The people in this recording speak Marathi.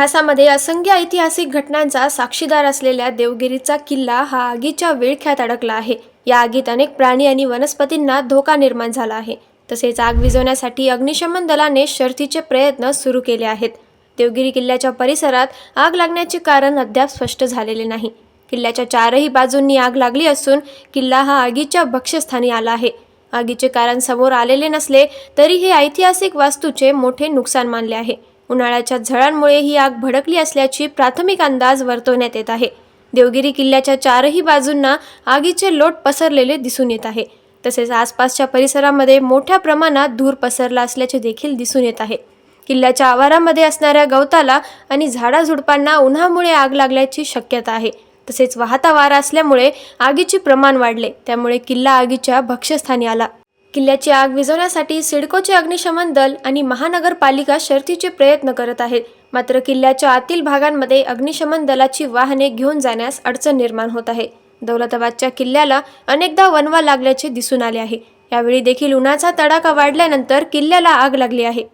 इतिहासामध्ये असंख्य ऐतिहासिक घटनांचा साक्षीदार असलेल्या देवगिरीचा किल्ला हा आगीच्या विळख्यात अडकला आहे. या आगीत अनेक प्राणी आणि वनस्पतींना धोका निर्माण झाला आहे. तसेच आग विझवण्यासाठी अग्निशमन दलाने शर्थीचे प्रयत्न सुरू केले आहेत. देवगिरी किल्ल्याच्या परिसरात आग लागण्याचे कारण अद्याप स्पष्ट झालेले नाही. किल्ल्याच्या चारही बाजूंनी आग लागली असून किल्ला हा आगीच्या भक्ष्यस्थानी आला आहे. आगीचे कारण समोर आलेले नसले तरी हे ऐतिहासिक वास्तूचे मोठे नुकसान मानले आहे. उन्हाळ्याच्या झळांमुळे ही आग भडकली असल्याची प्राथमिक अंदाज वर्तवण्यात येत आहे. देवगिरी किल्ल्याच्या चारही बाजूंना आगीचे लोट पसरलेले दिसून येत आहे. तसेच आसपासच्या परिसरामध्ये मोठ्या प्रमाणात धूर पसरला असल्याचे देखील दिसून येत आहे. किल्ल्याच्या आवारामध्ये असणाऱ्या गवताला आणि झाडाझुडपांना उन्हामुळे आग लागल्याची शक्यता आहे. तसेच वाहता वारा असल्यामुळे आगीचे प्रमाण वाढले. त्यामुळे किल्ला आगीच्या भक्ष्यस्थानी आला. किल्ल्याची आग विझवण्यासाठी सिडकोचे अग्निशमन दल आणि महानगरपालिका शर्तीचे प्रयत्न करत आहेत. मात्र किल्ल्याच्या आतील भागांमध्ये अग्निशमन दलाची वाहने घेऊन जाण्यास अडचण निर्माण होत आहे. दौलताबादच्या किल्ल्याला अनेकदा वनवा लागल्याचे दिसून आले आहे. यावेळी देखील उन्हाचा तडाखा वाढल्यानंतर किल्ल्याला आग लागली आहे.